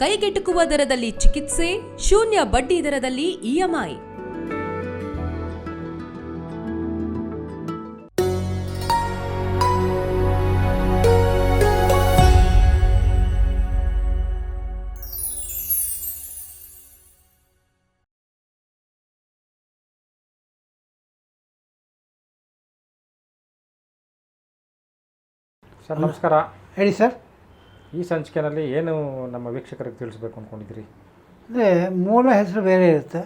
ಕೈಗೆಟುಕುವ ದರದಲ್ಲಿ ಚಿಕಿತ್ಸೆ ಶೂನ್ಯ ಬಡ್ಡಿ ದರದಲ್ಲಿ ಇಎಂಐ ಸರ್ ನಮಸ್ಕಾರ. ಹೇಳಿ ಸರ್. ಈ ಸಂಚಿಕೆನಲ್ಲಿ ಏನು ನಮ್ಮ ವೀಕ್ಷಕರಿಗೆ ತಿಳಿಸ್ಬೇಕು ಅಂದ್ಕೊಂಡಿದ್ದೀರಿ ಅಂದರೆ ಮೂಲ ಹೆಸರು ಬೇರೆ ಇರುತ್ತೆ.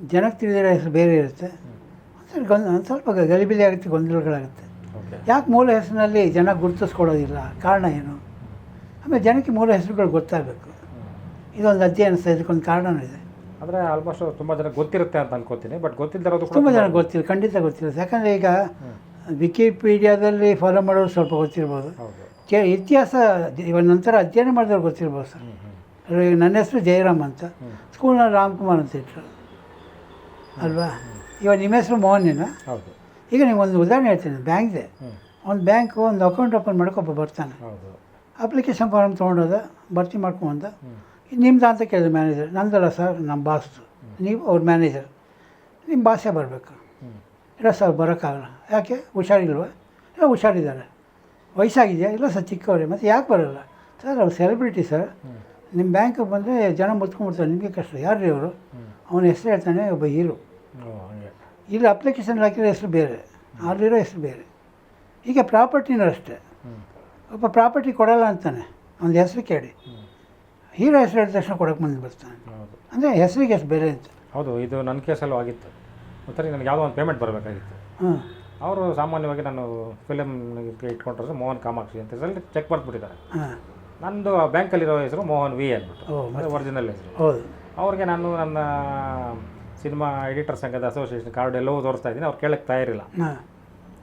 ಜನಕ್ಕೆ ತಿಳಿದಿರೋ ಹೆಸರು ಬೇರೆ ಇರುತ್ತೆ. ಒಂದ್ಸಲ ಗೊಂದ ಒಂದು ಸ್ವಲ್ಪ ಗಲಿಬಿಲಿ ಆಗುತ್ತೆ ಗೊಂದಲಗಳಾಗುತ್ತೆ ಯಾಕೆ ಮೂಲ ಹೆಸರಿನಲ್ಲಿ ಜನ ಗುರುತಿಸ್ಕೊಳ್ಳೋದಿಲ್ಲ? ಕಾರಣ ಏನು? ಆಮೇಲೆ ಜನಕ್ಕೆ ಮೂಲ ಹೆಸರುಗಳು ಗೊತ್ತಾಗಬೇಕು. ಇದೊಂದು ಅಧ್ಯಯನ ಸಹ ಇದಕ್ಕೊಂದು ಕಾರಣನೂ ಇದೆ. ಆದರೆ ಆಲ್ಮೋಸ್ಟ್ ತುಂಬ ಜನ ಗೊತ್ತಿರುತ್ತೆ ಅಂತ ಅನ್ಕೋತೀನಿ ಬಟ್ ಗೊತ್ತಿಲ್ಲದಿರೋದು ತುಂಬ ಜನ ಗೊತ್ತಿಲ್ಲ ಖಂಡಿತ ಗೊತ್ತಿಲ್ಲ. ಯಾಕಂದರೆ ಈಗ ವಿಕಿಪೀಡಿಯಾದಲ್ಲಿ ಫಾಲೋ ಮಾಡೋರು ಸ್ವಲ್ಪ ಗೊತ್ತಿರ್ಬೋದು. ಕೆ ಇತಿಹಾಸ ಇವಾಗ ನಂತರ ಅಧ್ಯಯನ ಮಾಡಿದವ್ರು ಗೊತ್ತಿರ್ಬೋದು ಸರ್. ನನ್ನ ಹೆಸರು ಜಯರಾಮ್ ಅಂತ. ಸ್ಕೂಲ್ನ ರಾಮ್ಕುಮಾರ್ ಅಂತ ಇಟ್ಟರು ಅಲ್ವಾ? ಇವಾಗ ನಿಮ್ಮ ಹೆಸರು ಮೋಹನೇನ? ಹೌದು. ಈಗ ನೀವು ಒಂದು ಉದಾಹರಣೆ ಹೇಳ್ತೀನಿ ಬ್ಯಾಂಕ್ದೆ ಒಂದು ಬ್ಯಾಂಕು ಒಂದು ಅಕೌಂಟ್ ಓಪನ್ ಮಾಡೋಕೆ ಒಬ್ಬ ಬರ್ತಾನೆ. ಅಪ್ಲಿಕೇಶನ್ ಫಾರ್ಮ್ ತೊಗೊಂಡೋದ ಭರ್ತಿ ಮಾಡ್ಕೊಂಬಂದ ನಿಮ್ದು ಅಂತ ಕೇಳಿದ್ರು ಮ್ಯಾನೇಜರ್ ನಂದಲ್ಲ ಸರ್ ನಮ್ಮ ಬಾಸ್ ನೀವು ಅವ್ರ ಮ್ಯಾನೇಜರ್ ನಿಮ್ಮ ಬಾಸೇ ಬರಬೇಕು? ಇಲ್ಲ ಸರ್ ಬರೋಕ್ಕಾಗಲ್ಲ. ಯಾಕೆ? ಹುಷಾರಿಲ್ವಾ? ಇಲ್ಲ ಹುಷಾರಿದ್ದಾರೆ. ವಯಸ್ಸಾಗಿದೆಯಾ? ಇಲ್ಲ ಸರ್ ಚಿಕ್ಕವರೇ. ಮತ್ತು ಯಾಕೆ ಬರೋಲ್ಲ? ಸರ್ ಅವ್ರು ಸೆಲೆಬ್ರಿಟಿ ಸರ್. ನಿಮ್ಮ ಬ್ಯಾಂಕಿಗೆ ಬಂದರೆ ಜನ ಮುತ್ಕೊಂಡ್ಬಿಡ್ತಾರೆ ನಿಮಗೆ ಕಷ್ಟ. ಯಾರು ರೀ ಅವರು? ಅವನ ಹೆಸರು ಹೇಳ್ತಾನೆ ಒಬ್ಬ ಹೀರೋ. ಇಲ್ಲಿ ಅಪ್ಲಿಕೇಶನ್ ಹಾಕಿರೋ ಹೆಸರು ಬೇರೆ. ಅಲ್ಲಿರೋ ಹೆಸರು ಬೇರೆ. ಈಗ ಪ್ರಾಪರ್ಟಿನೂ ಅಷ್ಟೇ. ಒಬ್ಬ ಪ್ರಾಪರ್ಟಿ ಕೊಡಲ್ಲ ಅಂತಾನೆ. ಅವನ ಹೆಸರು ಕೇಳಿ. ಹೀರೋ ಹೆಸರು ಹೇಳಿದ ತಕ್ಷಣ ಕೊಡೋಕೆ ಮುಂದೆ ಬರ್ತಾನೆ ಹೌದು. ಅಂದರೆ ಹೆಸರಿಗೆ ಹೆಸರು ಬೇರೆ ಅಂತ. ಹೌದು ಇದು ನನ್ನ ಕೇಸಲ್ಲೂ ಆಗಿತ್ತು. ಒಂಥರ ನನಗೆ ಯಾವುದೋ ಒಂದು ಪೇಮೆಂಟ್ ಬರಬೇಕಾಗಿತ್ತು. ಹಾಂ ಅವರು ಸಾಮಾನ್ಯವಾಗಿ ನಾನು ಫಿಲಮ್ ಇಟ್ಕೊಂಡಿರೋದು ಮೋಹನ್ ಕಾಮಾಕ್ಷಿ ಅಂತ ಹೇಳಿ ಚೆಕ್ ಬರ್ದ್ಬಿಟ್ಟಿದ್ದಾರೆ ನಂದು ಬ್ಯಾಂಕಲ್ಲಿರೋ ಹೆಸರು ಮೋಹನ್ ವಿ ಅಂದ್ಬಿಟ್ಟು ಒರಿಜಿನಲ್ ಹೆಸರು. ಹೌದು. ಅವ್ರಿಗೆ ನಾನು ನನ್ನ ಸಿನಿಮಾ ಎಡಿಟರ್ ಸಂಘದ ಅಸೋಸಿಯೇಷನ್ ಕಾರ್ಡ್ ಎಲ್ಲವೂ ತೋರಿಸ್ತಾ ಇದ್ದೀನಿ. ಅವ್ರು ಕೇಳಕ್ಕೆ ತಯಾರಿಲ್ಲ.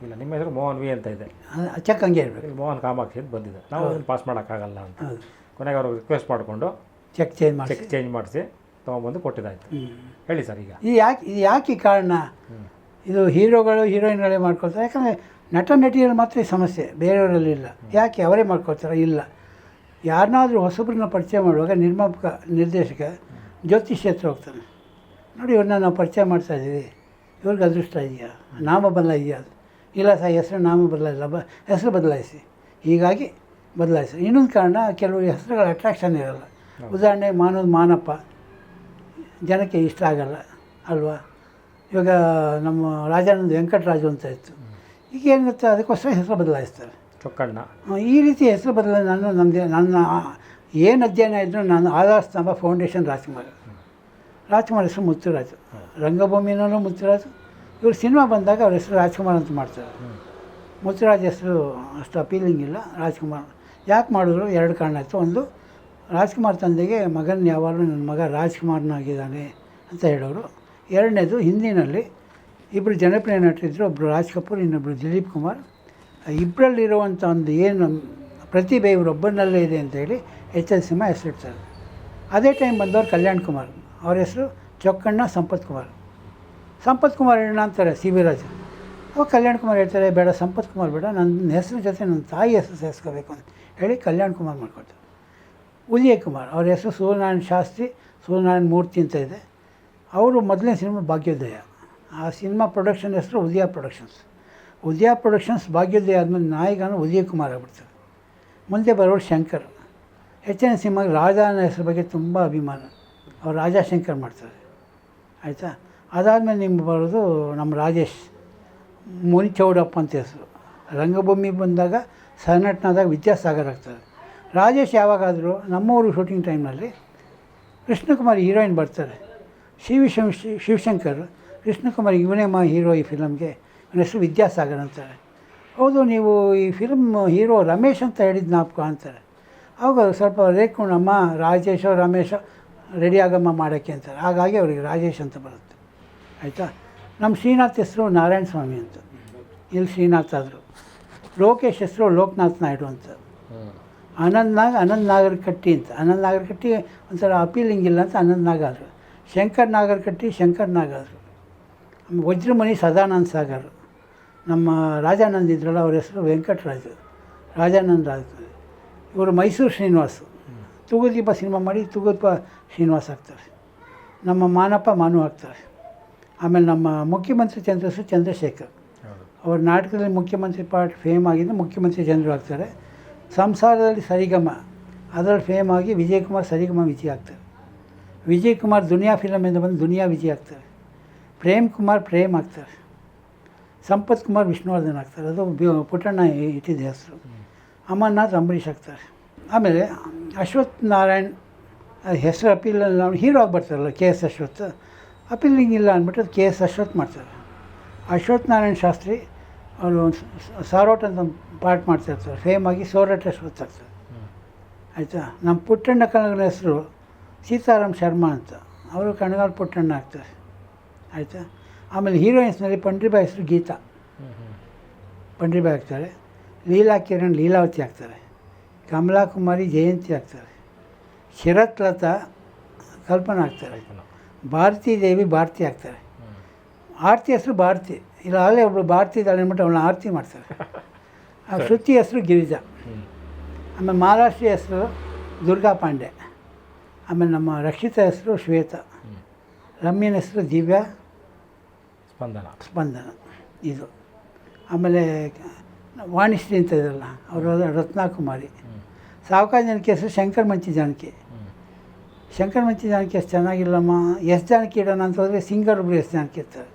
ಇಲ್ಲ ನಿಮ್ಮ ಹೆಸರು ಮೋಹನ್ ವಿ ಅಂತ ಇದೆ. ಚೆಕ್ ಹಂಗೆ ಹೇಳ್ಬೇಕು ಇಲ್ಲಿ ಮೋಹನ್ ಕಾಮಾಕ್ಷಿ ಅಂತ ಬಂದಿದೆ ನಾವು ಅದನ್ನು ಪಾಸ್ ಮಾಡೋಕ್ಕಾಗಲ್ಲ ಅಂತ. ಕೊನೆಗೆ ಅವ್ರಿಗೆ ರಿಕ್ವೆಸ್ಟ್ ಮಾಡಿಕೊಂಡು ಚೆಕ್ ಚೇಂಜ್ ಮಾಡಿ ಚೆಕ್ ಚೇಂಜ್ ಮಾಡಿಸಿ ತೊಗೊಂಬಂದು ಕೊಟ್ಟಿದ್ದಾಯ್ತು. ಹೇಳಿ ಸರ್ ಈಗ. ಈ ಯಾಕೆ ಇದು ಯಾಕೆ ಕಾರಣ? ಇದು ಹೀರೋಗಳು ಹೀರೋಯಿನ್ಗಳೇ ಮಾಡ್ಕೊಳ್ತಾರೆ. ಯಾಕಂದರೆ ನಟ ನಟಿಯಲ್ಲಿ ಮಾತ್ರ ಈ ಸಮಸ್ಯೆ ಬೇರೆಯವರಲ್ಲಿ ಇಲ್ಲ. ಯಾಕೆ ಅವರೇ ಮಾಡ್ಕೊಳ್ತಾರೆ? ಇಲ್ಲ. ಯಾರನ್ನಾದರೂ ಹೊಸಬ್ರನ್ನ ಪರಿಚಯ ಮಾಡುವಾಗ ನಿರ್ಮಾಪಕ ನಿರ್ದೇಶಕ ಜ್ಯೋತಿಷ್ಯ ಕ್ಷೇತ್ರ ಹೋಗ್ತಾನೆ. ನೋಡಿ ಇವ್ರನ್ನ ನಾವು ಪರಿಚಯ ಮಾಡ್ತಾ ಇದ್ದೀವಿ. ಇವ್ರಿಗೆ ಅದೃಷ್ಟ ಇದೆಯಾ? ನಾಮ ಬಲ ಇದೆಯಾ ಇಲ್ಲ ಸರ್ ಹೆಸರು ನಾಮ ಬದಲಾಯಿಲ್ಲ. ಬ ಹೆಸರು ಬದಲಾಯಿಸಿ. ಹೀಗಾಗಿ ಬದಲಾಯಿಸಿ. ಇನ್ನೊಂದು ಕಾರಣ ಕೆಲವು ಹೆಸರುಗಳ ಅಟ್ರಾಕ್ಷನ್ ಇರೋಲ್ಲ. ಉದಾಹರಣೆ ಮಾನವ ಮಾನಪ್ಪ. ಜನಕ್ಕೆ ಇಷ್ಟ ಆಗಲ್ಲ ಅಲ್ವಾ? ಇವಾಗ ನಮ್ಮ ರಾಜಾನಂದ ವೆಂಕಟರಾಜು ಅಂತ ಇತ್ತು. ಈಗ ಏನಿರುತ್ತೆ ಅದಕ್ಕೋಸ್ಕರ ಹೆಸರು ಬದಲಾಯಿಸ್ತಾರೆ. ಚೊಕ್ಕಣ್ಣ. ಈ ರೀತಿ ಹೆಸರು ಬದಲ ನಾನು ನಮ್ಮದೇ ನನ್ನ ಏನು ಅಧ್ಯಯನ ಇದ್ದರೂ ನಾನು ಆಧಾರ ಸ್ತಂಭ ಫೌಂಡೇಶನ್ ರಾಜ್ಕುಮಾರ್. ರಾಜ್ಕುಮಾರ್ ಹೆಸರು ಮುತ್ತುರಾಜು. ರಂಗಭೂಮಿನೂ ಮುತ್ತುರಾಜು. ಇವರು ಸಿನಿಮಾ ಬಂದಾಗ ಅವ್ರ ಹೆಸರು ರಾಜ್ಕುಮಾರ್ ಅಂತ ಮಾಡ್ತಾರೆ. ಮುತ್ತುರಾಜ್ ಹೆಸರು ಅಷ್ಟು ಅಪೀಲಿಂಗ್ ಇಲ್ಲ. ರಾಜ್ಕುಮಾರ್ ಯಾಕೆ ಮಾಡಿದ್ರು? ಎರಡು ಕಾರಣ ಇತ್ತು ಒಂದು ರಾಜ್ಕುಮಾರ್ ತಂದೆಗೆ ಮಗನ ಯಾವಾಗಲೂ ನನ್ನ ಮಗ ರಾಜ್ಕುಮಾರ್ನಾಗಿದ್ದಾನೆ ಅಂತ ಹೇಳೋರು. ಎರಡನೇದು ಹಿಂದಿನಲ್ಲಿ ಇಬ್ಬರು ಜನಪ್ರಿಯ ನಟರಿದ್ದರು ಒಬ್ಬರು ರಾಜ್ ಕಪೂರ್ ಇನ್ನೊಬ್ಬರು ದಿಲೀಪ್ ಕುಮಾರ್. ಇಬ್ಬರಲ್ಲಿರುವಂಥ ಒಂದು ಏನು ಪ್ರತಿಭೆ ಇವರೊಬ್ಬನಲ್ಲೇ ಇದೆ ಅಂತ ಹೇಳಿ ಎಚ್ ಎಲ್ ಸಿಂಹ ಹೆಸರಿಡ್ತಾರೆ. ಅದೇ ಟೈಮ್ ಬಂದವರು ಕಲ್ಯಾಣ್ ಕುಮಾರ್. ಅವ್ರ ಹೆಸರು ಚೊಕ್ಕಣ್ಣ ಸಂಪತ್ ಕುಮಾರ್. ಸಂಪತ್ ಕುಮಾರ್ ಅಣ್ಣ ಅಂತಾರೆ ಸಿ ವಿ ರಾಜ. ಅವಾಗ ಕಲ್ಯಾಣ್ ಕುಮಾರ್ ಹೇಳ್ತಾರೆ, ಬೇಡ, ಸಂಪತ್ ಕುಮಾರ್ ಬೇಡ ನನ್ನ ಹೆಸರು ಜೊತೆ ನನ್ನ ತಾಯಿ ಹೆಸರು ಸೇರಿಸ್ಕೋಬೇಕು ಅಂತ ಹೇಳಿ ಕಲ್ಯಾಣ್ ಕುಮಾರ್ ಮಾಡ್ಕೊಳ್ತಾರೆ. ಉದಯ ಕುಮಾರ್, ಅವ್ರ ಹೆಸರು ಸೂರ್ಯನಾರಾಯಣ ಶಾಸ್ತ್ರಿ ಸೂರ್ಯನಾರಾಯಣ ಮೂರ್ತಿ ಅಂತ ಇದೆ. ಅವರು ಮೊದಲನೇ ಸಿನಿಮಾ ಭಾಗ್ಯೋದಯ. ಆ ಸಿನಿಮಾ ಪ್ರೊಡಕ್ಷನ್ ಹೆಸರು ಉದಯ ಪ್ರೊಡಕ್ಷನ್ಸ್. ಉದಯ ಪ್ರೊಡಕ್ಷನ್ಸ್ ಭಾಗ್ಯೋದಯ ಆದಮೇಲೆ ನಾಯಿಗಾನ ಉದಯ ಕುಮಾರ್ ಆಗ್ಬಿಡ್ತಾರೆ. ಮುಂದೆ ಬರೋರು ಶಂಕರ್. ಹೆಚ್ಚಿನ ಸಿನಿಮಾಗೆ ರಾಜ ಅನ್ನೋ ಹೆಸರು ಬಗ್ಗೆ ತುಂಬ ಅಭಿಮಾನ. ಅವ್ರು ರಾಜಾಶಂಕರ್ ಮಾಡ್ತಾರೆ. ಆಯಿತಾ? ಅದಾದಮೇಲೆ ನಿಮ್ಗೆ ಬರೋದು ನಮ್ಮ ರಾಜೇಶ್. ಮುನಿ ಚೌಡಪ್ಪ ಅಂತ ಹೆಸರು. ರಂಗಭೂಮಿ ಬಂದಾಗ ಸಹನಟನಾದಾಗ ವಿದ್ಯಾಸಾಗರ್ ಆಗ್ತಾರೆ. ರಾಜೇಶ್ ಯಾವಾಗಾದರೂ ನಮ್ಮೂರು ಶೂಟಿಂಗ್ ಟೈಮ್ನಲ್ಲಿ ಕೃಷ್ಣಕುಮಾರ್ ಹೀರೋಯಿನ್ ಬರ್ತಾರೆ. ಶಿವ ಶಿವ ಶಿವಶಂಕರ್ ಕೃಷ್ಣಕುಮಾರ್ ಇವನೇ ಮಾ ಹೀರೋ ಈ ಫಿಲಮ್ಗೆ. ಅವನ ಹೆಸರು ವಿದ್ಯಾಸಾಗರ್ ಅಂತಾರೆ. ಹೌದು ನೀವು ಈ ಫಿಲಮ್ ಹೀರೋ ರಮೇಶ್ ಅಂತ ಹೇಳಿದ ಜ್ಞಾಪಕ ಅಂತಾರೆ. ಅವಾಗ ಸ್ವಲ್ಪ ರೇಖುಣಮ್ಮ ರಾಜೇಶ ರಮೇಶ ರೆಡಿ ಆಗಮ್ಮ ಮಾಡೋಕ್ಕೆ ಅಂತಾರೆ. ಹಾಗಾಗಿ ಅವರಿಗೆ ರಾಜೇಶ್ ಅಂತ ಬರುತ್ತೆ. ಆಯಿತಾ? ನಮ್ಮ ಶ್ರೀನಾಥ್ ಹೆಸರು ನಾರಾಯಣ ಸ್ವಾಮಿ ಅಂತ. ಇಲ್ಲಿ ಶ್ರೀನಾಥ್ ಆದರು. ಲೋಕೇಶ್ ಹೆಸರು ಲೋಕನಾಥ್ ನಾಯ್ಡು ಅಂತ. ಅನಂತ್ ನಾಗ್ ಅನಂತ್ ನಾಗರ್ ಕಟ್ಟಿ ಅಂತ. ಅನಂತ್ ನಾಗರ್ ಕಟ್ಟಿ ಒಂಥರ ಅಪೀಲಿಂಗ್ ಇಲ್ಲ ಅಂತ ಅನಂತ್ ನಾಗ್ ಆದರು. ಶಂಕರ್ ನಾಗರ್ ಕಟ್ಟಿ ಶಂಕರ್ ನಾಗರ್. ವಜ್ರಮಣಿ ಸದಾನಂದ ಸಾಗರ್. ನಮ್ಮ ರಾಜಾನಂದ್ ಇದ್ರಲ್ಲ ಅವ್ರ ಹೆಸರು ವೆಂಕಟರಾಜು. ರಾಜಾನಂದ್ ರಾಜ್. ಇವರು ಮೈಸೂರು ಶ್ರೀನಿವಾಸ್. ತೂಗುದೀಪ ಸಿನಿಮಾ ಮಾಡಿ ತೂಗುದೀಪ ಶ್ರೀನಿವಾಸ್ ಆಗ್ತಾರೆ. ನಮ್ಮ ಮಾನಪ್ಪ ಮಾನು ಆಗ್ತಾರೆ. ಆಮೇಲೆ ನಮ್ಮ ಮುಖ್ಯಮಂತ್ರಿ ಚಂದ್ರಸು ಚಂದ್ರಶೇಖರ್. ಅವರ ಅವ್ರ ನಾಟಕದಲ್ಲಿ ಮುಖ್ಯಮಂತ್ರಿ ಪಾರ್ಟ್ ಫೇಮ್ ಆಗಿದ್ದು ಮುಖ್ಯಮಂತ್ರಿ ಚಂದ್ರು ಆಗ್ತಾರೆ. ಸಂಸಾರದಲ್ಲಿ ಸರಿಗಮ. ಅದರಲ್ಲಿ ಫೇಮ್ ಆಗಿ ವಿಜಯಕುಮಾರ್ ಸರಿಗಮ ವಿಜಯ ಆಗ್ತಾರೆ. ವಿಜಯ್ ಕುಮಾರ್ ದುನಿಯಾ ಫಿಲಮಿಂದ ಬಂದು ದುನಿಯಾ ವಿಜಯ್ ಆಗ್ತಾರೆ. ಪ್ರೇಮ್ ಕುಮಾರ್ ಪ್ರೇಮ್ ಆಗ್ತಾರೆ. ಸಂಪತ್ ಕುಮಾರ್ ವಿಷ್ಣುವರ್ಧನ್ ಆಗ್ತಾರೆ. ಅದು ಪುಟ್ಟಣ್ಣ ಇಟ್ಟಿದ್ದ ಹೆಸರು. ಅಮರ್ನಾಥ್ ಅಂಬರೀಷ್ ಆಗ್ತಾರೆ. ಆಮೇಲೆ ಅಶ್ವಥ್ ನಾರಾಯಣ್ ಹೆಸರು ಅಪೀಲ್ ನಾವು ಹೀರೋ ಆಗಿಬಿಡ್ತಾರಲ್ಲ ಕೆ ಎಸ್ ಅಶ್ವಥ್. ಅಪೀಲಿಂಗ್ ಇಲ್ಲ ಅಂದ್ಬಿಟ್ಟು ಕೆ ಎಸ್ ಅಶ್ವಥ್ ಮಾಡ್ತಾರೆ. ಅಶ್ವಥ್ ನಾರಾಯಣ್ ಶಾಸ್ತ್ರಿ ಅವರು ಸಾರೋಟ್ ಅಂತ ಪಾರ್ಟ್ ಮಾಡ್ತಾ ಇರ್ತಾರೆ. ಫೇಮ್ ಆಗಿ ಸೋರಟ್ ಅಶ್ವಥ್ ಆಗ್ತಾರೆ. ಆಯಿತಾ? ನಮ್ಮ ಪುಟ್ಟಣ್ಣ ಕನಗನ ಹೆಸರು ಸೀತಾರಾಮ್ ಶರ್ಮಾ ಅಂತ. ಅವರು ಕಣಗಾಲ್ ಪುಟ್ಟಣ್ಣ ಆಗ್ತಾರೆ. ಆಯಿತಾ? ಆಮೇಲೆ ಹೀರೋಯಿನ್ಸ್ನಲ್ಲಿ ಪಂಡ್ರಿಬಾಯಿ ಹೆಸರು ಗೀತಾ. ಪಂಡ್ರಿಬಾಯಿ ಆಗ್ತಾರೆ. ಲೀಲಾ ಕಿರಣ್ ಲೀಲಾವತಿ ಆಗ್ತಾರೆ. ಕಮಲಾ ಕುಮಾರಿ ಜಯಂತಿ ಆಗ್ತಾರೆ. ಶರತ್ ಲತಾ ಕಲ್ಪನಾ ಆಗ್ತಾರೆ. ಭಾರತೀ ದೇವಿ ಭಾರತಿ ಆಗ್ತಾರೆ. ಆರತಿ ಹೆಸರು ಭಾರತಿ. ಇಲ್ಲ ಅಲ್ಲೇ ಒಬ್ಬಳು ಭಾರತಿ ಇದ್ದಾಳೆ ಅಂದ್ಬಿಟ್ಟು ಅವಳನ್ನ ಆರತಿ ಮಾಡ್ತಾರೆ. ಆ ಶ್ರುತಿ ಹೆಸರು ಗಿರಿಜಾ. ಆಮೇಲೆ ಮಹಾರಾಷ್ಟ್ರೀಯ ಹೆಸರು ದುರ್ಗಾ ಪಾಂಡೆ. ಆಮೇಲೆ ನಮ್ಮ ರಕ್ಷಿತ ಹೆಸರು ಶ್ವೇತ. ರಮ್ಯನ ಹೆಸರು ದಿವ್ಯಾ. ಸ್ಪಂದನ. ಸ್ಪಂದನ. ಇದು. ಆಮೇಲೆ ವಾಣಿಶ್ರೀ ಅಂತ ಇದ್ರಲ್ಲ ಅವರು ರತ್ನಾಕುಮಾರಿ. ಸಾವುಕಾರ ಜಾನಕಿ ಹೆಸರು ಶಂಕರ್ ಮಂಚಿ ಜಾನಕಿ. ಶಂಕರ್ ಮಂಚಿ ಜಾನಕಿ ಅಷ್ಟು ಚೆನ್ನಾಗಿಲ್ಲಮ್ಮ. ಎಸ್ ಜಾನಕಿ ಇಡೋಣ ಅಂತ ಹೋದರೆ ಸಿಂಗರ್ ಒಬ್ಬರು ಎಸ್ ಜಾನಕಿ ಇರ್ತಾರೆ.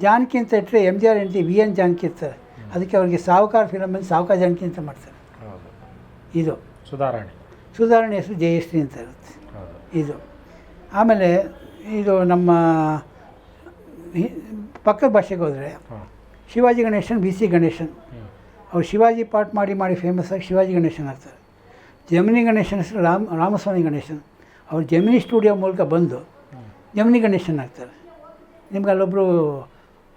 ಜಾನಕಿ ಅಂತ ಇಟ್ಟರೆ M G R N T V N Janaki ಇರ್ತಾರೆ. ಅದಕ್ಕೆ ಅವರಿಗೆ ಸಾವುಕಾರ ಫಿಲಮಲ್ಲಿ ಸಾವುಕಾರ ಜಾನಕಿ ಅಂತ ಮಾಡ್ತಾರೆ. ಇದು. ಸುಧಾರಣೆ. ಸುಧಾರಣೆ ಹೆಸರು ಜಯಶ್ರೀ ಅಂತ ಇರುತ್ತೆ. ಇದು. ಆಮೇಲೆ ಇದು ನಮ್ಮ ಹಿ- ಪಕ್ಕದ ಭಾಷೆಗೆ ಹೋದರೆ ಶಿವಾಜಿ ಗಣೇಶನ್ ಬಿ ಸಿ ಗಣೇಶನ್. ಅವ್ರು ಶಿವಾಜಿ ಪಾಠ ಮಾಡಿ ಮಾಡಿ ಫೇಮಸ್ ಆಗಿ ಶಿವಾಜಿ ಗಣೇಶನ್ ಆಗ್ತಾರೆ. ಜಮಿನಿ ಗಣೇಶನ್ ಹೆಸರು ರಾಮ್ ರಾಮಸ್ವಾಮಿ ಗಣೇಶನ್. ಅವ್ರು ಜಮಿನಿ ಸ್ಟುಡಿಯೋ ಮೂಲಕ ಬಂದು ಜಮಿನಿ ಗಣೇಶನ್ ಆಗ್ತಾರೆ. ನಿಮ್ಗೆ ಅಲ್ಲೊಬ್ಬರು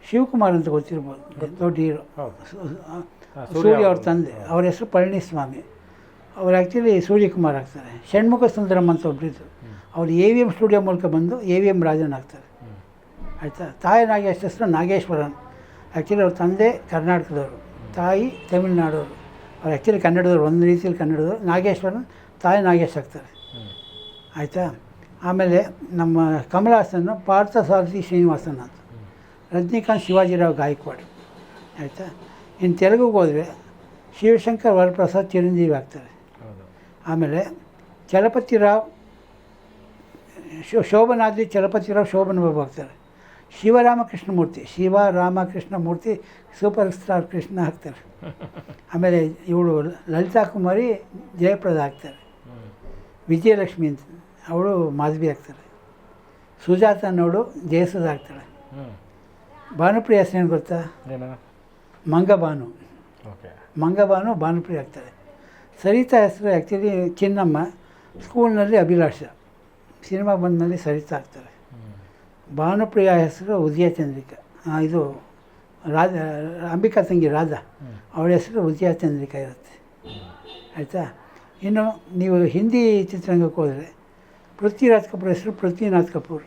ಶಿವಕುಮಾರ್ ಅಂತ ಗೊತ್ತಿರ್ಬೋದು ದೊಡ್ಡ ಹೀರೋ. ಸೂರ್ಯ ಅವ್ರ ತಂದೆ. ಅವ್ರ ಹೆಸರು ಪಳನಿಸ್ವಾಮಿ. ಅವ್ರು ಆ್ಯಕ್ಚುಲಿ ಸೂರ್ಯಕುಮಾರ್ ಆಗ್ತಾರೆ. ಷಣ್ಮುಖ ಸುಂದರಮ್ ಅಂತ ಒಬ್ಬರಿದ್ರು ಅವ್ರು ಎ ವಿ ಎಂ ಸ್ಟುಡಿಯೋ ಮೂಲಕ ಬಂದು ಎ ವಿ ಎಂ ರಾಜನ್ ಆಗ್ತಾರೆ ಆಯಿತಾ? ತಾಯಿ ನಾಗೇಶ್ ಹೆಸರು ನಾಗೇಶ್ವರನ್. ಆ್ಯಕ್ಚುಲಿ ಅವ್ರ ತಂದೆ ಕರ್ನಾಟಕದವರು. ತಾಯಿ ತಮಿಳ್ನಾಡವರು. ಅವ್ರು ಆ್ಯಕ್ಚುಲಿ ಕನ್ನಡದವರು ಒಂದು ರೀತಿಯಲ್ಲಿ ಕನ್ನಡದವರು. ನಾಗೇಶ್ವರನ್ ತಾಯಿ ನಾಗೇಶ್ ಆಗ್ತಾರೆ. ಆಯಿತಾ? ಆಮೇಲೆ ನಮ್ಮ ಕಮಲಾಸನ್ನು ಪಾರ್ಥ ಸಾರಥಿ ಶ್ರೀನಿವಾಸನ್ ಅಂತ. ರಜನಿಕಾಂತ್ ಶಿವಾಜಿರಾವ್ ಗಾಯಕ್ವಾಡ್. ಆಯಿತಾ? ಇನ್ನು ತೆಲುಗುಗೆ ಹೋದರೆ ಶಿವಶಂಕರ್ ವರಪ್ರಸಾದ್ ಚಿರಂಜೀವಿ ಆಗ್ತಾರೆ. ಆಮೇಲೆ ಚಲಪತಿ ರಾವ್ ಶೋ ಶೋಭನಾದ್ರಿ ಚಲಪತಿ ರಾವ್ ಶೋಭನ್ ಬಾಬು ಆಗ್ತಾರೆ ಶಿವರಾಮಕೃಷ್ಣ ಮೂರ್ತಿ ಶಿವರಾಮಕೃಷ್ಣ ಮೂರ್ತಿ ಸೂಪರ್ ಸ್ಟಾರ್ ಕೃಷ್ಣ ಹಾಕ್ತಾರೆ ಆಮೇಲೆ ಇವಳು ಲಲಿತಾ ಕುಮಾರಿ ಜಯಪ್ರದ ಹಾಕ್ತಾರೆ ವಿಜಯಲಕ್ಷ್ಮಿ ಅಂತ ಅವಳು ಮಾಧವಿ ಆಗ್ತಾರೆ. ಸುಜಾತ ಅನ್ನೋಳು ಜಯಸುಧ ಆಗ್ತಾಳೆ. ಭಾನುಪ್ರಿಯ ಹೆಸರೇನು ಗೊತ್ತಾ? ಮಂಗಬಾನು ಮಂಗಭಾನು. ಭಾನುಪ್ರಿಯ ಆಗ್ತಾಳೆ. ಸರಿತಾ ಹೆಸರು ಆ್ಯಕ್ಚುಲಿ ಚಿನ್ನಮ್ಮ ಸ್ಕೂಲ್ನಲ್ಲಿ ಅಭಿಲಾಷ. ಸಿನಿಮಾ ಬಂದಮೇಲೆ ಸರಿತಾ ಆಗ್ತಾರೆ ಭಾನುಪ್ರಿಯ ಹೆಸರು ಉದಯ ಚಂದ್ರಿಕಾ. ಇದು ರಾಜ, ಅಂಬಿಕಾ ತಂಗಿ ರಾಧಾ ಅವಳ ಹೆಸರು ಉದಯ ಚಂದ್ರಿಕಾ ಇರುತ್ತೆ. ಆಯಿತಾ? ಇನ್ನು ನೀವು ಹಿಂದಿ ಚಿತ್ರರಂಗಕ್ಕೆ ಹೋದರೆ ಪೃಥ್ವಿರಾಜ್ ಕಪೂರ್ ಹೆಸರು ಪೃಥ್ವಿನಾಥ್ ಕಪೂರ್.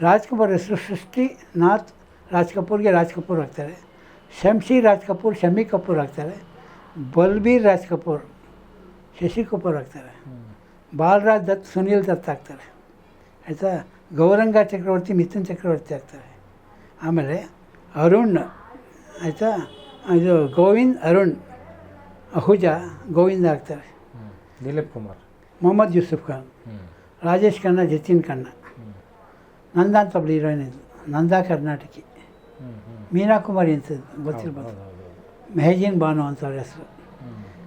ರಾಜ್ ಕಪೂರ್ ಹೆಸರು ಸೃಷ್ಟಿ ನಾಥ್ ರಾಜ್ ಕಪೂರ್ಗೆ ರಾಜ್ ಕಪೂರ್ ಆಗ್ತಾರೆ. ಶಂಶಿ ರಾಜ್ ಕಪೂರ್, ಶಮಿ ಕಪೂರ್ ಆಗ್ತಾರೆ. ಬಲ್ಬೀರ್ ರಾಜ್ ಕಪೂರ್, ಶಶಿ ಕಪೂರ್ ಆಗ್ತಾರೆ. ಬಾಲರಾಜ್ ದತ್ ಸುನೀಲ್ ದತ್ ಆಗ್ತಾರೆ. ಆಯಿತಾ? ಗೌರಂಗ ಚಕ್ರವರ್ತಿ ಮಿಥುನ್ ಚಕ್ರವರ್ತಿ ಆಗ್ತಾರೆ. ಆಮೇಲೆ ಅರುಣ್ ಆಯಿತಾ? ಇದು ಗೋವಿಂದ್ ಅರುಣ್ ಅಹುಜಾ ಗೋವಿಂದ ಆಗ್ತಾರೆ. ದಿಲೀಪ್ ಕುಮಾರ್. ಮೊಹಮ್ಮದ್ ಯೂಸುಫ್ ಖಾನ್ ರಾಜೇಶ್ ಖನ್ನ ಜತಿನ್ ಖನ್ನ. ನಂದಾ ಅಂತ ಒಬ್ಳು ಹೀರೋಯಿನ್ ಇದು ನಂದಾ ಕರ್ನಾಟಕಿ. ಮೀನಾ ಕುಮಾರಿ ಅಂತ ಗೊತ್ತಿರ್ಬೋದು ಮೆಹಜೀನ್ ಬಾನು ಅಂತ ಅವ್ರ ಹೆಸರು.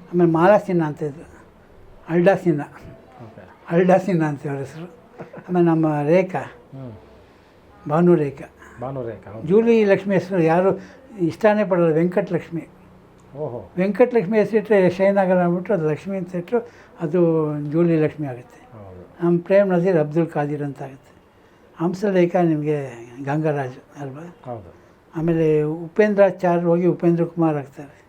ಆಮೇಲೆ ಮಾಲಾ ಸಿನ್ಹಾ ಅಂತ ಇದ್ರು ಅಲ್ಡಾ ಸಿನ್ಹಾ. ಸಿನ್ಹಾ ಅಂತ ಅವ್ರ ಹೆಸರು. ಆಮೇಲೆ ನಮ್ಮ ರೇಖಾ ಭಾನು ರೇಖಾ. ಭಾನು ರೇಖಾ ಜೂಲಿ ಲಕ್ಷ್ಮಿ ಹೆಸರು ಯಾರು ಇಷ್ಟನೇ ಪಡೋಲ್ಲ ವೆಂಕಟ ಲಕ್ಷ್ಮಿ. ಓಹೋ. ವೆಂಕಟಲಕ್ಷ್ಮಿ ಹೆಸರಿಟ್ಟರೆ ಶೈನಾಗರ ಅಂದ್ಬಿಟ್ಟು ಅದು ಲಕ್ಷ್ಮಿ ಅಂತ ಇಟ್ಟರು ಅದು ಜೂಲಿ ಲಕ್ಷ್ಮಿ ಆಗುತ್ತೆ. ನಮ್ಮ ಪ್ರೇಮ್ ನಜೀರ್ ಅಬ್ದುಲ್ ಖಾದಿರ್ ಅಂತ ಆಗುತ್ತೆ. ಹಂಸಲೇಖ ನಿಮಗೆ ಗಂಗರಾಜ್ ಅಲ್ವಾ? ಹೌದು. ಆಮೇಲೆ ಉಪೇಂದ್ರಾಚಾರ್ಯ ಹೋಗಿ ಉಪೇಂದ್ರ ಕುಮಾರ್ ಆಗ್ತಾರೆ.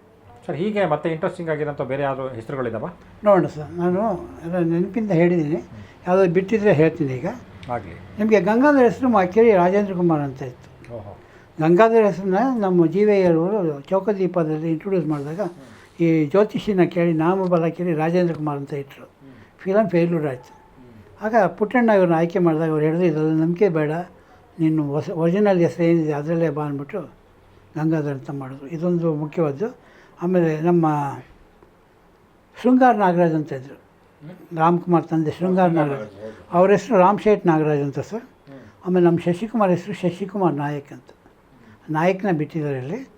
ಸರ್ ಹೀಗೆ ಮತ್ತೆ ಇಂಟ್ರೆಸ್ಟಿಂಗ್ ಆಗಿರೋಂಥ ಬೇರೆ ಯಾರು ಹೆಸರುಗಳಿದಾವ? ನೋಡೋಣ ಸರ್ ನಾನು ಎಲ್ಲ ನೆನಪಿಂದ ಹೇಳಿದ್ದೀನಿ. ಯಾವುದೋ ಬಿಟ್ಟಿದ್ರೆ ಹೇಳ್ತೀನಿ ಈಗ. ಆಗಲಿ. ನಿಮಗೆ ಗಂಗಾಧರ ಹೆಸರು ಮಾಕೇರಿ ರಾಜೇಂದ್ರ ಕುಮಾರ್ ಅಂತ ಇತ್ತು. ಓಹೋ. ಗಂಗಾಧರ ಹೆಸರನ್ನ ನಮ್ಮ ಜೀವಯ್ಯರವರು ಚೌಕದೀಪದಲ್ಲಿ ಇಂಟ್ರೊಡ್ಯೂಸ್ ಮಾಡಿದಾಗ ಈ ಜ್ಯೋತಿಷಿನ ಕೇಳಿ ನಾಮಬಲ ಕೇಳಿ ರಾಜೇಂದ್ರ ಕುಮಾರ್ ಅಂತ ಇಟ್ಟರು ಫಿಲಮ್ ಫೇಲ್ಯೂರ್ ಆಯಿತು. ಆಗ ಪುಟ್ಟಣ್ಣ ಇವ್ರನ್ನ ಆಯ್ಕೆ ಮಾಡಿದಾಗ ಅವ್ರು ಹೇಳಿದ್ರು ಇದರಲ್ಲಿ ನಂಬಿಕೆ ಬೇಡ. ನಿನ್ನ ಹೊಸ ಒರಿಜಿನಲ್ ಹೆಸರು ಏನಿದೆ ಅದರಲ್ಲೇ ಬಾ ಅಂದ್ಬಿಟ್ಟು ಗಂಗಾಧರ ಅಂತ ಮಾಡಿದ್ರು. ಇದೊಂದು ಮುಖ್ಯವಾದ್ದು. ಆಮೇಲೆ ನಮ್ಮ ಶೃಂಗಾರ ನಾಗರಾಜ್ ಅಂತ ಇದ್ದರು ರಾಮ್ಕುಮಾರ್ ತಂದೆ ಶೃಂಗಾರ ನಾಗರಾಜ್. ಅವ್ರ ಹೆಸರು ರಾಮ್ ಶೇಟ್ ನಾಗರಾಜ್ ಅಂತ ಸರ್. ಆಮೇಲೆ ನಮ್ಮ ಶಶಿಕುಮಾರ್ ಹೆಸರು ಶಶಿಕುಮಾರ್ ನಾಯಕ್ ಅಂತ. ನಾಯಕ್ನ ಬಿಟ್ಟಿದ್ದಾರೆ ಇಲ್ಲಿ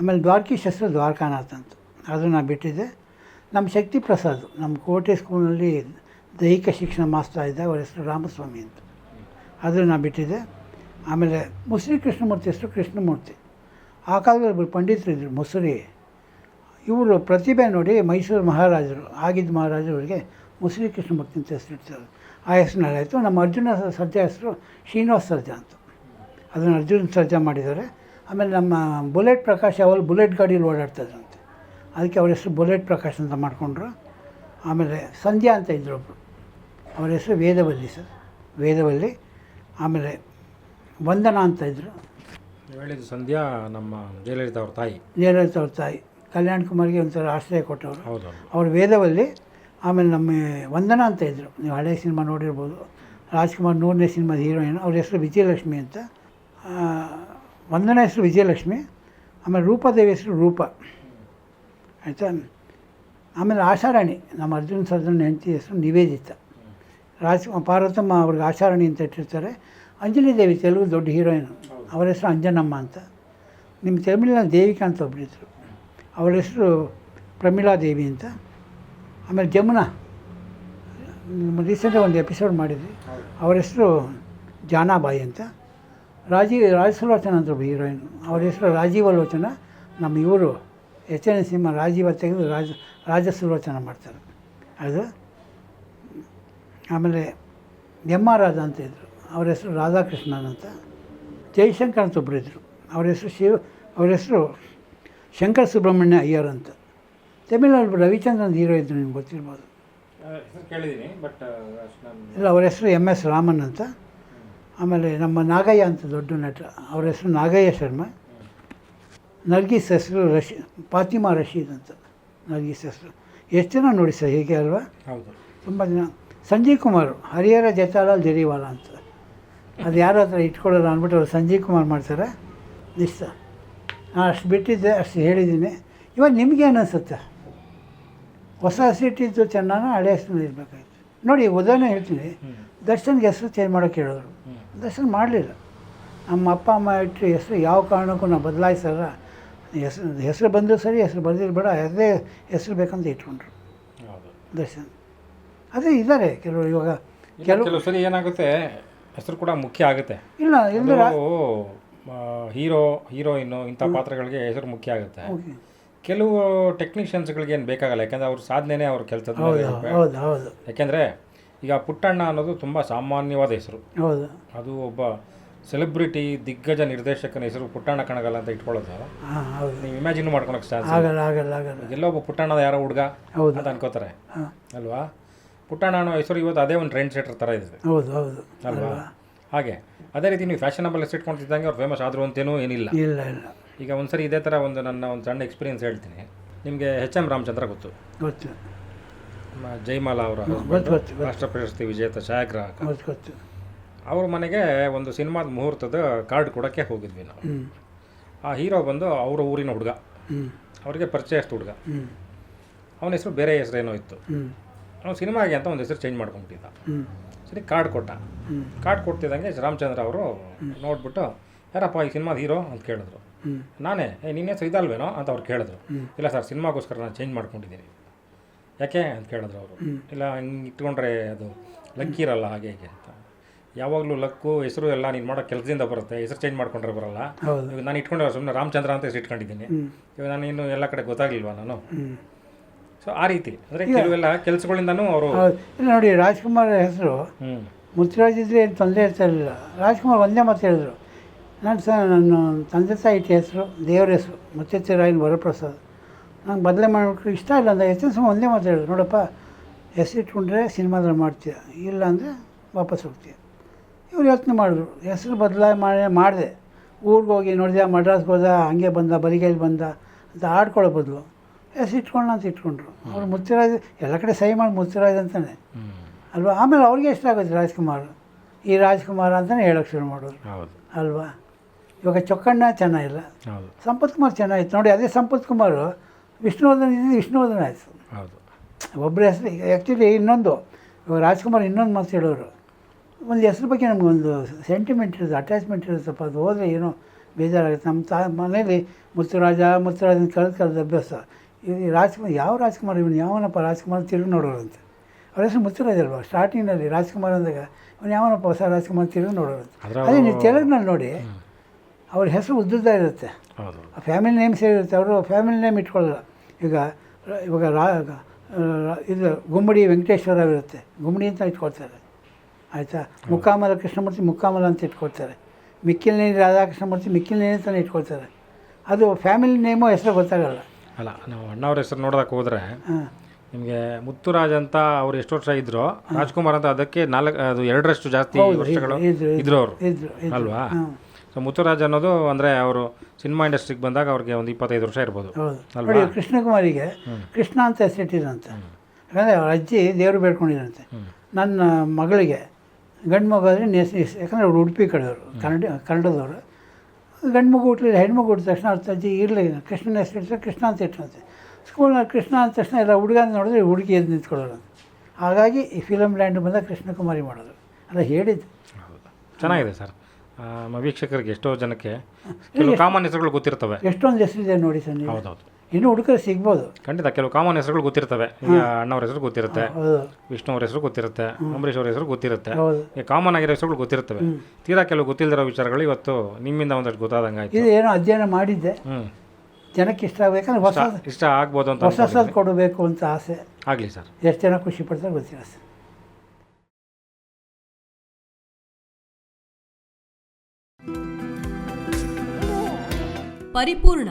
ಆಮೇಲೆ ದ್ವಾರಕೀಶ್ ಹೆಸರು ದ್ವಾರಕಾನಾಥ್ ಅಂತ. ಅದು ನಾನು ಬಿಟ್ಟಿದ್ದೆ. ನಮ್ಮ ಶಕ್ತಿ ಪ್ರಸಾದ್ ನಮ್ಮ ಕೋಟೆ ಸ್ಕೂಲ್ನಲ್ಲಿ ದೈಹಿಕ ಶಿಕ್ಷಣ ಮಾಸ್ಟರ್ ಇದ್ದ ಅವ್ರ ಹೆಸರು ರಾಮಸ್ವಾಮಿ ಅಂತ. ಅದನ್ನು ನಾನು ಬಿಟ್ಟಿದ್ದೆ. ಆಮೇಲೆ ಮುಸ್ರಿ ಕೃಷ್ಣಮೂರ್ತಿ ಹೆಸರು ಕೃಷ್ಣಮೂರ್ತಿ. ಆ ಕಾಲದಲ್ಲಿ ಪಂಡಿತರು ಇದ್ದರು ಮುಸುರಿ. ಇವರು ಪ್ರತಿಭೆ ನೋಡಿ ಮೈಸೂರು ಮಹಾರಾಜರು ಆಗಿದ್ದ ಮಹಾರಾಜರಿಗೆ ಮುಸ್ಲಿ ಭಕ್ತಿ ಅಂತ ಹೆಸರಿಡ್ತಾರೆ ಆ ಹೆಸರಿನಲ್ಲಾಯಿತು ನಮ್ಮ ಅರ್ಜುನ ಸರ್ಜಾ ಹೆಸರು ಶ್ರೀನಿವಾಸ ಸರ್ಜಾ ಅಂತ. ಅದನ್ನು ಅರ್ಜುನ ಸರ್ಜಾ ಮಾಡಿದ್ದಾರೆ. ಆಮೇಲೆ ನಮ್ಮ ಬುಲೆಟ್ ಪ್ರಕಾಶ್ ಅವರು ಬುಲೆಟ್ ಗಾಡೀಲಿ ಓಡಾಡ್ತಾಯಿದ್ರಂತೆ ಅದಕ್ಕೆ ಅವ್ರ ಹೆಸರು ಬುಲೆಟ್ ಪ್ರಕಾಶ್ ಅಂತ ಮಾಡಿಕೊಂಡ್ರು. ಆಮೇಲೆ ಸಂಧ್ಯಾ ಅಂತ ಇದ್ದರು ಒಬ್ಬರು ಅವ್ರ ಹೆಸರು ವೇದವಲ್ಲಿ ಸರ್ ವೇದವಲ್ಲಿ. ಆಮೇಲೆ ವಂದನಾ ಅಂತ ಇದ್ದರು ಹೇಳಿದ ಹೇಳಿದ್ದು ಸಂಧ್ಯಾ ನಮ್ಮ ಜಯಲಲಿತಾ ಅವ್ರ ತಾಯಿ. ಜಯಲಲಿತಾ ಅವ್ರ ತಾಯಿ. ಕಲ್ಯಾಣ್ ಕುಮಾರ್ಗೆ ಒಂಥರ ಆಶ್ರಯ ಕೊಟ್ಟವರು. ಅವರು ವೇದವಲ್ಲಿ ಆಮೇಲೆ ನಮ್ಮ ವಂದನ ಅಂತ ಇದ್ದರು ನೀವು ಹಳೆ ಸಿನಿಮಾ ನೋಡಿರ್ಬೋದು. ರಾಜ್ಕುಮಾರ್ ನೂರನೇ ಸಿನಿಮಾದ ಹೀರೋಯಿನ್. ಅವ್ರ ಹೆಸರು ವಿಜಯಲಕ್ಷ್ಮಿ ಅಂತ. ವಂದನ ಹೆಸರು ವಿಜಯಲಕ್ಷ್ಮಿ. ಆಮೇಲೆ ರೂಪಾದೇವಿ ಹೆಸರು ರೂಪ. ಆಯಿತಾ? ಆಮೇಲೆ ಆಶಾರಾಣಿ ನಮ್ಮ ಅರ್ಜುನ್ ಸರ್ಜನ್ ಹೆಂಡತಿ ಹೆಸರು ನಿವೇದಿತ. ರಾಜ್ ಪಾರ್ವತಮ್ಮ ಅವ್ರಿಗೆ ಆಶಾರಾಣಿ ಅಂತ ಇಟ್ಟಿರ್ತಾರೆ. ಅಂಜಲಿ ದೇವಿ ತೆಲುಗು ದೊಡ್ಡ ಹೀರೋಯಿನ್. ಅವರ ಹೆಸರು ಅಂಜನಮ್ಮ ಅಂತ. ನಿಮ್ಮ ತಮಿಳಿನಲ್ಲಿ ದೇವಿಕಾ ಅಂತ ಒಬ್ಬರಿದ್ದರು ಅವಳ ಹೆಸರು ಪ್ರಮೀಳಾದೇವಿ ಅಂತ. ಆಮೇಲೆ ಜಮುನಾ ರೀಸೆಂಟಾಗಿ ಒಂದು ಎಪಿಸೋಡ್ ಮಾಡಿದ್ವಿ. ಅವರ ಹೆಸರು ಜಾನಾಬಾಯಿ ಅಂತ. ರಾಜೀವ್ ರಾಜಸುಲೋಚನ ಅಂತ ಒಬ್ಬ ಹೀರೋಯಿನ್ ಅವ್ರ ಹೆಸರು ರಾಜೀವಲೋಚನ. ನಮ್ಮ ಇವರು ಎಚ್ ಎನ್ ಸಿನಿಮಾ ರಾಜೀವ ತೆಗೆದು ರಾಜ, ರಾಜಸುಲೋಚನ ಮಾಡ್ತಾರೆ. ಅದು. ಆಮೇಲೆ ಎಂ ಆರ್ ರಾಜ ಅಂತ ಇದ್ದರು ಅವ್ರ ಹೆಸರು ರಾಧಾಕೃಷ್ಣನ್ ಅಂತ. ಜೈಶಂಕರ್ ಅಂತ ಒಬ್ಬರು ಇದ್ದರು ಅವ್ರ ಹೆಸರು ಶಿವ, ಅವ್ರ ಹೆಸರು ಶಂಕರ್ ಸುಬ್ರಹ್ಮಣ್ಯ ಅಯ್ಯರ್ ಅಂತ. ತಮಿಳಲ್ಲಿ ರವಿಚಂದ್ರನ್ ಹೀರೋ ಇದ್ದರು ನಿಮ್ಗೆ ಗೊತ್ತಿರ್ಬೋದು. ಇಲ್ಲ ಅವ್ರ ಹೆಸರು ಎಂ ಎಸ್ ರಾಮನ್ ಅಂತ. ಆಮೇಲೆ ನಮ್ಮ ನಾಗಯ್ಯ ಅಂತ ದೊಡ್ಡ ನಟ ಅವ್ರ ಹೆಸರು ನಾಗಯ್ಯ ಶರ್ಮ. ನರ್ಗೀಸ್ ಹೆಸರು ರಶಿ ಫಾತಿಮಾ ರಶೀದ್ ಅಂತ. ನರ್ಗೀಸ್ ಹೆಸರು. ಎಷ್ಟು ಜನ ನೋಡಿ ಸರ್ ಹೀಗೆ ಅಲ್ವಾ? ಹೌದು. ತುಂಬ ಜನ. ಸಂಜೀವ್ ಕುಮಾರ್ ಹರಿಹರ ಜತಾಲಾಲ್ ಜರಿವಾಲ ಅಂತ. ಅದು ಯಾರ ಹತ್ರ ಇಟ್ಕೊಳ್ಳೋಲ್ಲ ಅಂದ್ಬಿಟ್ಟು ಅವ್ರು ಸಂಜೀವ್ ಕುಮಾರ್ ಮಾಡ್ತಾರೆ. ನಿಶ್ಚ ನಾನು ಅಷ್ಟು ಬಿಟ್ಟಿದ್ದೆ ಅಷ್ಟು ಹೇಳಿದ್ದೀನಿ. ಇವಾಗ ನಿಮ್ಗೇನು ಅನಿಸುತ್ತೆ? ಹೊಸ ಸಿಟಿದ್ದು ಚೆನ್ನಾಗಿ ಹಳೆ ಹೆಸರು ಇರಬೇಕಾಯ್ತು. ನೋಡಿ ಉದಾಹರಣೆ ಹೇಳ್ತೀನಿ. ದರ್ಶನ್ಗೆ ಹೆಸರು ಚೇಂಜ್ ಮಾಡೋಕೆ ಹೇಳಿದ್ರು. ದರ್ಶನ್ ಮಾಡಲಿಲ್ಲ. ನಮ್ಮ ಅಪ್ಪ ಅಮ್ಮ ಇಟ್ಟು ಹೆಸರು ಯಾವ ಕಾರಣಕ್ಕೂ ನಾವು ಬದಲಾಯಿಸಲ್ಲ. ಹೆಸರು ಹೆಸರು ಬಂದರೂ ಸರಿ ಹೆಸರು ಬೇಡ ಅದೇ ಹೆಸರು ಬೇಕಂತ ಇಟ್ಕೊಂಡ್ರು ದರ್ಶನ್. ಅದೇ ಇದ್ದಾರೆ ಕೆಲವರು ಇವಾಗ ಕೆಲವು ಸರಿ ಏನಾಗುತ್ತೆ? ಹೆಸರು ಕೂಡ ಮುಖ್ಯ ಆಗುತ್ತೆ. ಇಲ್ಲ ಇಲ್ಲ ಹೀರೋ ಹೀರೋಯಿನ್ನು ಇಂಥ ಪಾತ್ರಗಳಿಗೆ ಹೆಸರು ಮುಖ್ಯ ಆಗುತ್ತೆ. ಕೆಲವು ಟೆಕ್ನಿಷಿಯನ್ಸ್ಗಳಿಗೆ ಏನು ಬೇಕಾಗಲ್ಲ ಯಾಕಂದರೆ ಅವ್ರ ಸಾಧನೆನೇ ಅವ್ರ ಕೆಲಸದ ಯಾಕೆಂದರೆ ಈಗ ಪುಟ್ಟಣ್ಣ ಅನ್ನೋದು ತುಂಬ ಸಾಮಾನ್ಯವಾದ ಹೆಸರು. ಅದು ಒಬ್ಬ ಸೆಲೆಬ್ರಿಟಿ ದಿಗ್ಗಜ ನಿರ್ದೇಶಕನ ಹೆಸರು ಪುಟ್ಟಣ್ಣ ಕಣಗಲ್ಲ ಅಂತ ಇಟ್ಕೊಳ್ಳೋದು. ನೀವು ಇಮ್ಯಾಜಿನ್ ಮಾಡ್ಕೊಳಕ್ಕೆ ಚಾನ್ಸ್ ಆಗಲ್ಲ ಆಗಲ್ಲ ಆಗಲ್ಲ. ಎಲ್ಲೋ ಒಬ್ಬ ಪುಟ್ಟಣ್ಣದ ಯಾರೋ ಹುಡುಗ ಅಂತ ಅನ್ಕೋತಾರೆ. ಅಲ್ವಾ? ಪುಟ್ಟಣ್ಣ ಅನ್ನೋ ಹೆಸರು ಇವತ್ತು ಅದೇ ಒಂದು ಟ್ರೆಂಡ್ ಸೆಟರ್ ಥರ ಇದೆ ಅಲ್ವಾ? ಹಾಗೆ. ಅದೇ ರೀತಿ ನೀವು ಫ್ಯಾಷನಬಲ್ ಹೆಸರು ಇಟ್ಕೊಂತಿದ್ದಂಗೆ ಅವ್ರು ಫೇಮಸ್ ಆದರೂ ಅಂತೇನೂ ಏನಿಲ್ಲ. ಇಲ್ಲ ಇಲ್ಲ. ಈಗ ಒಂದ್ಸರಿ ಇದೇ ಥರ ಒಂದು ನನ್ನ ಒಂದು ಸಣ್ಣ ಎಕ್ಸ್ಪೀರಿಯನ್ಸ್ ಹೇಳ್ತೀನಿ. ನಿಮಗೆ ಹೆಚ್ ಎಂ ರಾಮಚಂದ್ರ ಗೊತ್ತು? ಗೊತ್ತು. ನಮ್ಮ ಜೈಮಾಲಾ ಅವರ ರಾಷ್ಟ್ರ ಪ್ರಶಸ್ತಿ ವಿಜೇತ ಛಾಯಾಗ್ರಾಹಕ. ಗೊತ್ತು ಗೊತ್ತು. ಅವ್ರ ಮನೆಗೆ ಒಂದು ಸಿನಿಮಾದ ಮುಹೂರ್ತದ ಕಾರ್ಡ್ ಕೊಡೋಕ್ಕೆ ಹೋಗಿದ್ವಿ ನಾವು. ಆ ಹೀರೋ ಬಂದು ಅವರ ಊರಿನ ಹುಡುಗ. ಅವರಿಗೆ ಪರಿಚಯಸ್ಥ ಹುಡುಗ. ಅವನ ಹೆಸರು ಬೇರೆ ಹೆಸರೇನೋ ಇತ್ತು. ಅವನು ಸಿನಿಮಾಗೆ ಅಂತ ಒಂದು ಹೆಸರು ಚೇಂಜ್ ಮಾಡ್ಕೊಂಬಿಟ್ಟಿದ್ದ ಹ್ಞೂ ಸರಿ ಕಾರ್ಡ್ ಕೊಟ್ಟ. ಕಾರ್ಡ್ ಕೊಡ್ತಿದ್ದಂಗೆ ರಾಮಚಂದ್ರ ಅವರು ನೋಡ್ಬಿಟ್ಟು ಯಾರಪ್ಪ ಈ ಸಿನಿಮಾದ ಹೀರೋ? ಅಂತ ಕೇಳಿದ್ರು. ನಾನೇ. ಏ ನಿನ್ನೆ ಹೆಸರು ಇದಲ್ವೇನೋ? ಅಂತ ಅವ್ರು ಕೇಳಿದ್ರು. ಇಲ್ಲ ಸರ್ ಸಿನಿಮಾಗೋಸ್ಕರ ನಾನು ಚೇಂಜ್ ಮಾಡ್ಕೊಂಡಿದ್ದೀನಿ. ಯಾಕೆ? ಅಂತ ಕೇಳಿದ್ರು ಅವರು. ಇಲ್ಲ ಹಿಂಗೆ ಇಟ್ಕೊಂಡ್ರೆ ಅದು ಲಕ್ಕಿ ಇರಲ್ಲ ಹಾಗೆ ಹೀಗೆ ಅಂತ. ಯಾವಾಗಲೂ ಲಕ್ಕು ಹೆಸರು ಎಲ್ಲ ನೀನು ಮಾಡೋ ಕೆಲಸದಿಂದ ಬರುತ್ತೆ. ಹೆಸರು ಚೇಂಜ್ ಮಾಡ್ಕೊಂಡ್ರೆ ಬರಲ್ಲ. ಇವಾಗ ನಾನು ಇಟ್ಕೊಂಡೆ ಸುಮ್ಮನೆ ರಾಮಚಂದ್ರ ಅಂತ ಹೆಸರು ಇಟ್ಕೊಂಡಿದ್ದೀನಿ. ಇವಾಗ ನಾನು ಇನ್ನು ಎಲ್ಲ ಕಡೆ ಗೊತ್ತಾಗಲಿಲ್ವಾ ನಾನು? ಸೊ ಆ ರೀತಿ. ಅಂದರೆ ಕೆಲವೆಲ್ಲ ಕೆಲಸಗಳಿಂದನೂ ಅವರು ಇಲ್ಲ ನೋಡಿ ರಾಜ್ಕುಮಾರ್ ಹೆಸರು ಮುತ್ತುರಾಜ್ ಇದ್ರೆ ಏನು ತೊಂದರೆ ಇರ್ತಾ ಇರಲಿಲ್ಲ. ರಾಜ್ಕುಮಾರ್ ಒಂದೇ ಮಾತು ಹೇಳಿದ್ರು. ನಾನು ಸರ್ ನನ್ನ ತಂದೆ ತಾಯಿ ಇಟ್ಟ ಹೆಸರು ದೇವರ ಹೆಸರು ಮುತ್ತೆತ್ತಿರಾಯನ ವರಪ್ರಸಾದ್. ನಂಗೆ ಬದಲೇ ಮಾಡಬೇಕು ಇಷ್ಟ ಇಲ್ಲ ಅಂದರೆ ಎಷ್ಟು ಸಮ ಒಂದೇ ಮಾತು ಹೇಳಿದ್ರು. ನೋಡಪ್ಪ ಹೆಸರಿಟ್ಕೊಂಡ್ರೆ ಸಿನಿಮಾದಲ್ಲಿ ಮಾಡ್ತೀಯ? ಇಲ್ಲ ಅಂದರೆ ವಾಪಸ್ ಹೋಗ್ತೀಯ? ಇವ್ರು ಯೋಚನೆ ಮಾಡಿದ್ರು. ಹೆಸರು ಬದಲಾವಣೆ ಮಾಡಿ ಮಾಡಿದೆ. ಊರಿಗೆ ಹೋಗಿ ನೋಡಿದೆ ಮಡ್ರಾಸ್ಗೆ ಹೋದ ಹಂಗೆ ಬಂದ ಬರಿಗೈಲಿ ಬಂದ ಅಂತ ಆಡ್ಕೊಳ್ಳೋ ಬದಲು ಹೆಸರು ಇಟ್ಕೊಂಡು ಅಂತ ಇಟ್ಕೊಂಡ್ರು ಅವ್ರು ಮುತ್ತಿರಾಜ್ ಎಲ್ಲ ಕಡೆ ಸಹಿ ಮಾಡಿ ಮುತ್ತಿರಾಜ್ ಅಂತಾನೆ. ಅಲ್ವಾ? ಆಮೇಲೆ ಅವ್ರಿಗೆ ಇಷ್ಟ ಆಗುತ್ತೆ ರಾಜ್ಕುಮಾರ್? ಈ ರಾಜ್ಕುಮಾರ್ ಅಂತಲೇ ಹೇಳೋಕ್ಕೆ ಶುರು ಮಾಡೋರು. ಅಲ್ವಾ? ಇವಾಗ ಚೊಕ್ಕಣ್ಣ ಚೆನ್ನಾಗಿಲ್ಲ. ಸಂಪತ್ ಕುಮಾರ್ ಚೆನ್ನಾಗಿತ್ತು. ನೋಡಿ ಅದೇ ಸಂಪತ್ ಕುಮಾರ್ ವಿಷ್ಣುವರ್ಧನ್ ಇದ್ದಿದ್ದು ವಿಷ್ಣುವರ್ಧನ್ ಆಯಿತು. ಒಬ್ಬರ ಹೆಸರು ಆ್ಯಕ್ಚುಲಿ ಇನ್ನೊಂದು ಇವಾಗ ರಾಜ್ಕುಮಾರ್ ಇನ್ನೊಂದು ಮಾತು ಹೇಳೋರು. ಒಂದು ಹೆಸ್ರು ಬಗ್ಗೆ ನಮಗೊಂದು ಸೆಂಟಿಮೆಂಟ್ ಇರುತ್ತೆ ಅಟ್ಯಾಚ್ಮೆಂಟ್ ಇರುತ್ತಪ್ಪ ಅದು ಹೋದರೆ ಏನೋ ಬೇಜಾರಾಗುತ್ತೆ. ನಮ್ಮ ತಾ ಮನೇಲಿ ಮುತ್ತುರಾಜ ಮುತ್ತುರಾಜನ ಕಳೆದು ಕಳೆದ ಅಭ್ಯಾಸ. ಈ ರಾಜ್ಕುಮಾರ್ ಯಾವ ರಾಜ್ಕುಮಾರ್ ಇವನು? ಯಾವನಪ್ಪ ರಾಜ್ಕುಮಾರ್ ತಿರುಗಿ ನೋಡೋರು ಅಂತ ಅವ್ರ ಹೆಸರು ಮುತ್ತುರಾಜಲ್ವ ಅಲ್ವಾ? ಸ್ಟಾರ್ಟಿಂಗಲ್ಲಿ ರಾಜ್ಕುಮಾರ್ ಅಂದಾಗ ಅವನು ಯಾವನಪ್ಪ ಹೊಸ ರಾಜ್ಕುಮಾರ್ ತಿರುಗಿ ನೋಡೋರು ಅಂತ ಅದ್ರ ಅದೇ ನೀವು ತೆಲುಗಿನಲ್ಲಿ ನೋಡಿ ಅವ್ರ ಹೆಸರು ಉದ್ದುದ್ದ ಇರುತ್ತೆ. ಫ್ಯಾಮಿಲಿ ನೇಮ್ಸ್ ಸೇರಿರುತ್ತೆ. ಅವರು ಫ್ಯಾಮಿಲಿ ನೇಮ್ ಇಟ್ಕೊಳ್ಳಲ್ಲ. ಈಗ ಇವಾಗ ರಾ- ಇದು ಗುಮ್ಮಡಿ ವೆಂಕಟೇಶ್ವರ ಇರುತ್ತೆ. ಗುಮ್ಮಡಿ ಅಂತ ಇಟ್ಕೊಳ್ತಾರೆ. ಆಯಿತಾ? ಮುಕ್ಕಾಮಲ ಕೃಷ್ಣಮೂರ್ತಿ ಮುಕ್ಕಾಮಲ ಅಂತ ಇಟ್ಕೊಳ್ತಾರೆ. ಮಿಕ್ಕಿಲನೇನಿ ರಾಧಾಕೃಷ್ಣಮೂರ್ತಿ ಮಿಕ್ಕಿಲನೇನಿ ಅಂತಲೇ ಇಟ್ಕೊಳ್ತಾರೆ. ಅದು ಫ್ಯಾಮಿಲಿ ನೇಮು ಹೆಸರು ಗೊತ್ತಾಗಲ್ಲ. ಅಲ್ಲ ನಾವು ಅಣ್ಣವ್ರ ಹೆಸರು ನೋಡೋದಕ್ಕೆ ಹೋದರೆ ನಿಮಗೆ ಮುತ್ತುರಾಜ್ ಅಂತ ಅವ್ರು ಎಷ್ಟು ವರ್ಷ ಇದ್ರು ರಾಜ್ಕುಮಾರ್ ಅಂತ ಅದಕ್ಕೆ ನಾಲ್ಕು ಅದು ಎರಡರಷ್ಟು ಜಾಸ್ತಿ ವರ್ಷಗಳು ಇದ್ರು ಅವರು ಅಲ್ವಾ? ಸೊ ಮುತ್ತುರಾಜ್ ಅನ್ನೋದು ಅಂದರೆ ಅವರು ಸಿನಿಮಾ ಇಂಡಸ್ಟ್ರಿಗೆ ಬಂದಾಗ ಅವ್ರಿಗೆ ಒಂದು ಇಪ್ಪತ್ತೈದು ವರ್ಷ ಇರ್ಬೋದು ಅಲ್ವಾ? ಕೃಷ್ಣಕುಮಾರಿಗೆ ಕೃಷ್ಣ ಅಂತ ಹೆಸರಿಟ್ಟಿದ್ರಂತೆ ಯಾಕಂದರೆ ಅವ್ರ ಅಜ್ಜಿ ದೇವರು ಬೇಡ್ಕೊಂಡಿದ್ರಂತೆ. ನನ್ನ ಮಗಳಿಗೆ ಗಂಡು ಮಗು ನೆಸ್ ಯಾಕಂದರೆ ಅವ್ರು ಉಡುಪಿ ಕಡೆಯವರು ಕನ್ನಡ ಕನ್ನಡದವರು. ಗಂಡು ಮಗು ಹುಟ್ಟಲಿಲ್ಲ ಹೆಣ್ಮಗು ಹುಟ್ಟಿದ ತಕ್ಷಣ ಅವ್ರ ಅಜ್ಜಿ ಇರಲಿಲ್ಲ. ಕೃಷ್ಣನ ಹೆಸರು ಇಟ್ಟರೆ ಕೃಷ್ಣ ಅಂತ ಇಟ್ಟಂತೆ ಸ್ಕೂಲ್ನಲ್ಲಿ ಕೃಷ್ಣ ಅಂದ ತಕ್ಷಣ ಎಲ್ಲ ಹುಡುಗ ಅಂತ ನೋಡಿದ್ರೆ ಹುಡುಗಿ ಎದ್ದು ನಿಂತ್ಕೊಳ್ಳೋರು ಹಾಗಾಗಿ ಈ ಫಿಲಮ್ ಲ್ಯಾಂಡ್ ಬಂದ ಕೃಷ್ಣಕುಮಾರಿ ಮಾಡೋದು. ಅಲ್ಲ ಹೇಳಿದ್ದು. ಹೌದು. ಚೆನ್ನಾಗಿದೆ ಸರ್. ವೀಕ್ಷಕರಿಗೆ ಎಷ್ಟೋ ಜನಕ್ಕೆ ಕಾಮನ್ ಹೆಸರುಗಳು ಗೊತ್ತಿರ್ತವೆ. ಎಷ್ಟೊಂದು ಹೆಸರಿದೆ ನೋಡಿ ಸರ್ ಹೌದೌದು. ಇನ್ನೂ ಹುಡುಕರೆ ಸಿಗ್ಬೋದು. ಖಂಡಿತ ಕೆಲವು ಕಾಮನ್ ಹೆಸರುಗಳು ಗೊತ್ತಿರ್ತವೆ. ಈಗ ಅಣ್ಣವ್ರ ಹೆಸರು ಗೊತ್ತಿರುತ್ತೆ ವಿಷ್ಣುವರ ವಿಷ್ಣು ಅವ್ರ ಹೆಸರು ಗೊತ್ತಿರುತ್ತೆ ಅಂಬರೀಶ್ ಅವ್ರ ಹೆಸರು ಗೊತ್ತಿರುತ್ತೆ. ಈ ಕಾಮನ್ ಆಗಿರೋ ಹೆಸರುಗಳು ಗೊತ್ತಿರುತ್ತವೆ ತೀರಾ ಕೆಲವು ಗೊತ್ತಿಲ್ಲದಿರೋ ವಿಚಾರಗಳು ಇವತ್ತು ನಿಮ್ಮಿಂದ ಒಂದಷ್ಟು ಗೊತ್ತಾದಂಗೆ ಆಯ್ತು. ಇದು ಏನೋ ಅಧ್ಯಯನ ಮಾಡಿದ್ದೆ. ಜನಕ್ಕೆ ಇಷ್ಟ ಆಗಬೇಕಂದ್ರೆ ಹೊಸ ಇಷ್ಟ ಆಗ್ಬೋದು ಅಂತ ಹೊಸ ಹೊಸದು ಕೊಡಬೇಕು ಅಂತ ಆಸೆ. ಆಗಲಿ ಸರ್. ಎಷ್ಟು ಜನ ಖುಷಿ ಪಡ್ತಾರೆ ಗೊತ್ತಿಲ್ಲ ಸರ್. ಪರಿಪೂರ್ಣ.